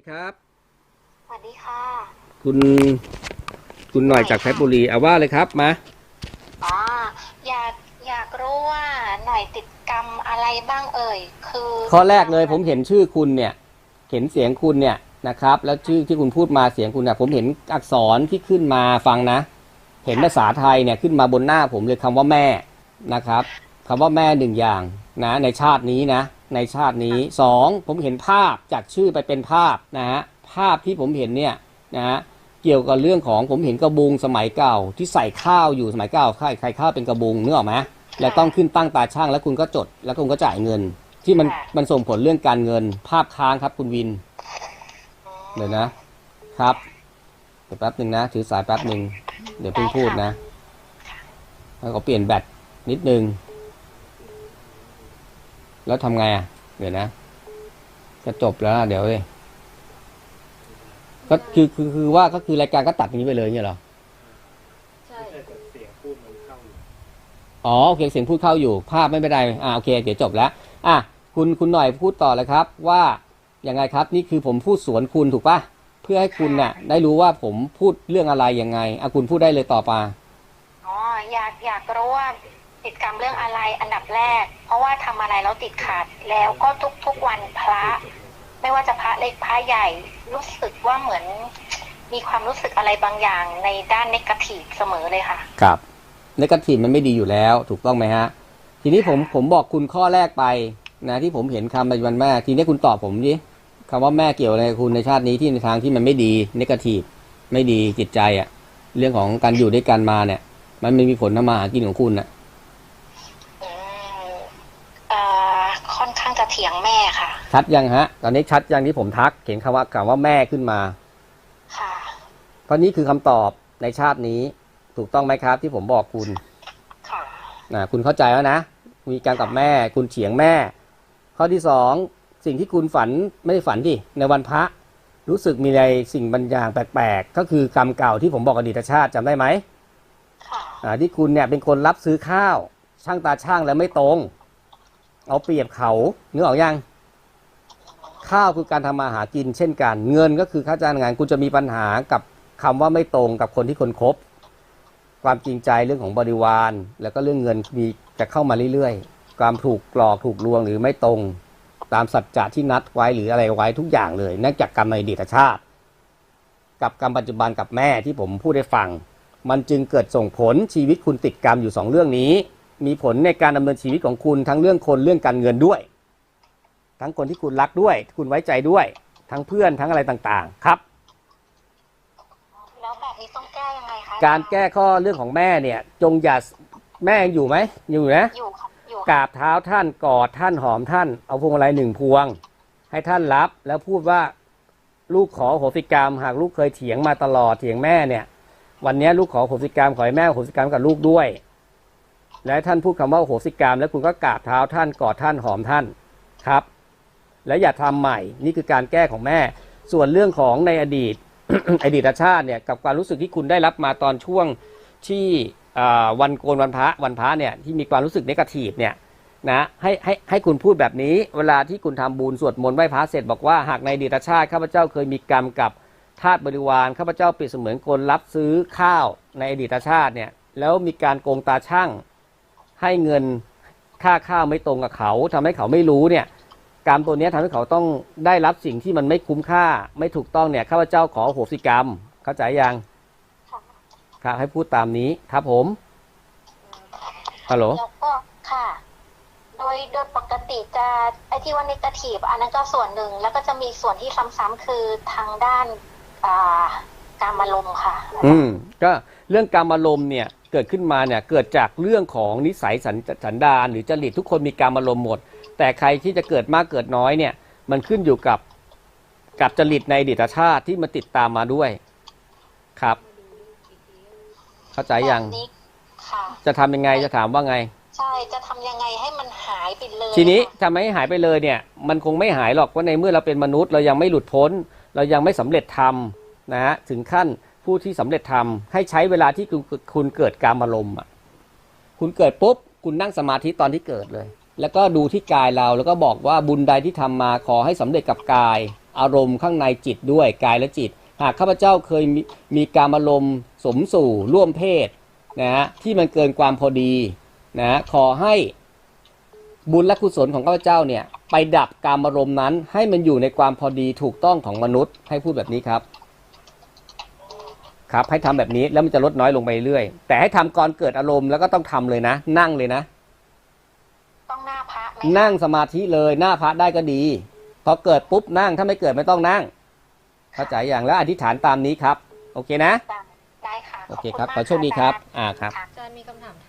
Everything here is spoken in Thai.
ดีครับ สวัสดีค่ะ คุณ คุณหน่อยจากเพชรบุรีเอาว่าเลยครับมาอ๋ออยากอยากรู้ว่าหน่อยติดกรรมอะไรบ้างเอ่ย คือข้อแรกเลยผมเห็นชื่อคุณเนี่ย เห็นเสียงคุณเนี่ยนะครับ แล้วชื่อที่คุณพูดมาเสียงคุณเนี่ยผมเห็นอักษรที่ขึ้นมาฟังนะ เห็นภาษาไทยเนี่ยขึ้นมาบนหน้าผมเลยคำว่าแม่นะครับ คำว่าแม่หนึ่งอย่างนะในชาตินี้นะในชาตินี้สองผมเห็นภาพจากชื่อไปเป็นภาพนะฮะภาพที่ผมเห็นเนี่ยนะฮะเกี่ยวกับเรื่องของผมเห็นกระบุงสมัยเก่าที่ใส่ข้าวอยู่สมัยเก่าใครใครข้าวเป็นกระบุงนึกออกไหมแล้วต้องขึ้นตั้งตาช่างแล้วคุณก็จด แล้วคุณก็จ่ายเงิน ที่มันมันส่งผลเรื่องการเงิน ภาพค้างครับคุณวินเดี๋ยวนะครับเดี๋ยวแป๊บหนึ่งนะถือสายแป๊บหนึ่งเดี๋ยวเพิ่งพูดนะแล้วก็เปลี่ยนแบตนิดนึง แล้วทำไงอะ เดี๋ยวนะ จะจบแล้วนะเดี๋ยวเลยก็คือคือคือว่าก็คือรายการก็ตัดอย่างนี้ไปเลยเนี่ยเหรอ ใช่เสียงพูดมันเข้าอยู่อ๋อโอเคเสียงพูดเข้าอยู่ ภาพไม่เป็นไรอ่าโอเค เดี๋ยวจบแล้ว อะคุณคุณหน่อยพูดต่อเลยครับ ว่ายังไงครับ นี่คือผมพูดสวนคุณถูกปะเพื่อให้คุณน่ะ ได้รู้ว่าผมพูดเรื่องอะไรยังไงอะคุณพูดได้เลยต่อไป อ๋ออยากอยากรู้ว่า ติดกรรมเรื่องอะไรอันดับแรก เพราะว่าทำอะไรแล้วติดขัดแล้วก็ทุกทุกวันพระ ไม่ว่าจะพระเล็กพระใหญ่รู้สึกว่าเหมือน มีความรู้สึกอะไรบางอย่างในด้านนกาทีฟเสมอเลยค่ะครับในกระถิ่นมันไม่ดีอยู่แล้วถูกต้องไหมฮะ ทีนี้ผมผมบอกคุณข้อแรกไปนะที่ผมเห็นคำปัจจุบันแม่ทีนี้คุณตอบผมดิคำว่าแม่เกี่ยวอะไรคุณในชาตินี้ที่ในทางที่มันไม่ดีนกาทีฟไม่ดีจิตใจอะเรื่องของการอยู่ด้วยกันมาเนี่ย มันไม่มีผลทำมาหากินของคุณนะ อืมเอ่อค่อนข้าง จะเถียงแม่ค่ะ ชัดยังฮะ ตอนนี้ชัดยังที่ผมทักเห็นคำว่าคำว่าแม่ขึ้นมา ค่ะเพราะนี่คือคำตอบในชาตินี้ ถูกต้องไหมครับ ที่ผมบอกคุณค่ะนะคุณเข้าใจแล้วนะมีการกับแม่ คุณเฉียงแม่ ข้อที่สองสิ่งที่คุณฝันไม่ได้ฝันดิในวันพระ รู้สึกมีอะไรสิ่งบางอย่างแปลกๆ ก็คือกรรมเก่าที่ผมบอกอดีตชาติจำได้ไหมค่ะอ่าที่คุณเนี่ยเป็นคนรับซื้อข้าว ช่างตาช่างแล้วไม่ตรง เอาเปรียบเขาเนึกอออกยังข้าวคือการทำมาหากินเช่นกัน เงินก็คือค่าจ้างงานคุณจะมีปัญหากับคำว่าไม่ตรงกับคนที่คนคบ ความจริงใจเรื่องของบริวาร แล้วก็เรื่องเงินมีจะเข้ามาเรื่อยๆ ความถูกกลอกถูกลวงหรือไม่ตรง ตามสัจจะที่นัดไว้หรืออะไรไว้ทุกอย่างเลยนื่องจากกรรมในอดีตชาติ กับกรรมปัจจุบันกับแม่ที่ผมพูดให้ฟัง มันจึงเกิดส่งผลชีวิตคุณติดกรรมอยู่สองเรื่องนี้ มีผลในการดำเนินชีวิตของคุณทั้งเรื่องคนเรื่องการเงินด้วย ทั้งคนที่คุณรักด้วยที่คุณไว้ใจด้วย ทั้งเพื่อนทั้งอะไรต่างๆ ครับแล้วแบบนี้ต้องแก้ยังไงคะการแก้ข้อเรื่องของแม่เนี่ย จงอย่าแม่ยังอยู่ไหมอยู่นะอยู่ค่ะอยู่กราบเท้าท่านกอดท่านหอมท่านเอาพวงมาลัยหนึ่งพวง ให้ท่านรับแล้วพูดว่าลูกขอโหสิกรรม หากลูกเคยเถียงมาตลอดเถียงแม่เนี่ย วันนี้ลูกขอโหสิกรรมขอให้แม่โหสิกรรมกับลูกด้วย และท่านพูดคำว่าโหสิกรรม แล้วคุณก็กราบเท้าท่านกอดท่านหอมท่านครับ และอย่าทำใหม่นี่คือการแก้ของแม่ ส่วนเรื่องของในอดีตอดีตชาติเนี่ยกับความรู้สึกที่คุณได้รับมาตอนช่วงที่วันโกนวันพระวันพระเนี่ยที่มีความรู้สึกเนกาทีฟเนี่ยนะให้ให้ให้คุณพูดแบบนี้ เวลาที่คุณทำบุญสวดมนต์ไหว้พระเสร็จบอกว่าหากในอดีตชาติข้าพเจ้าเคยมีกรรมกับทาสบริวารข้าพเจ้าเปรียบเสมือนคนรับซื้อข้าวในอดีตชาติเนี่ยแล้วมีการโกงตาช่าง ให้เงินค่าข้าวไม่ตรงกับเขาทำให้เขาไม่รู้เนี่ยกรรมตัวนี้ยทำให้เขาต้องได้รับสิ่งที่มันไม่คุ้มค่าไม่ถูกต้องเนี่ยข้าพเจ้าขอโหสิกรรม เข้าใจยังครับให้พูดตามนี้ครับผมฮัลโหลแล้วก็ค่ะ โดยโดยปกติจะไอ้ที่ว่านิเกทีฟอันนั้นก็ส่วนหนึ่งแล้วก็จะมีส่วนที่ซ้ำๆคือทางด้านอ่า การมาลมณ์ค่ะ อืมก็เรื่องกรรมอารมณ์เนี่ยเกิดขึ้นมาเนี่ยเกิดจากเรื่องของนิสัยสันสันดานหรือจริตทุกคนมีกรรมอารมณ์หมด แต่ใครที่จะเกิดมากเกิดน้อยเนี่ย มันขึ้นอยู่กับกับจริตในอดีตชาติที่มันติดตามมาด้วย ครับ เข้าใจยังแบบนี้ค่ะ จะทำยังไงจะถามว่าไง ใช่จะทำยังไงให้มันหายไปเลยทีนี้ค่ะทำให้หายไปเลยเนี่ย มันคงไม่หายหรอกเพราะในเมื่อเราเป็นมนุษย์ เรายังไม่หลุดพ้น เรายังไม่สำเร็จธรรม นะฮะถึงขั้นผู้ที่สำเร็จธรรมให้ใช้เวลาที่คุณคณเกิดการอารมณ์อะคุณเกิดปุ๊บคุณนั่งสมาธิตอนที่เกิดเลย แล้วก็ดูที่กายเราแล้วก็บอกว่าบุญใดที่ทำมาขอให้สำเร็จกับกาย อารมณ์ข้างในจิตด้วยกายและจิต หากข้าพเจ้าเคยมีมีการอารมณ์สมสู่ร่วมเพศนะฮะที่มันเกินความพอดีนะขอให้บุญและกุศลของข้าพเจ้าเนี่ยไปดับการอารมณ์นั้นให้มันอยู่ในความพอดีถูกต้องของมนุษย์ให้พูดแบบนี้ครับ ครับให้ทำแบบนี้แล้วมันจะลดน้อยลงไปเรื่อย แต่ให้ทำก่อนเกิดอารมณ์แล้วก็ต้องทำเลยนะ นั่งเลยนะ ต้องหน้าพระไหมนั่งสมาธิเลยหน้าพระได้ก็ดีพอเกิดปุ๊บนั่งถ้าไม่เกิดไม่ต้องนั่ง เข้าใจอย่างแล้วอธิษฐานตามนี้ครับ โอเคนะ ได้ค่ะโอเคขครับณขอโชคดีครับ อ่าครับค่ะอาจารย์มีคำถามถ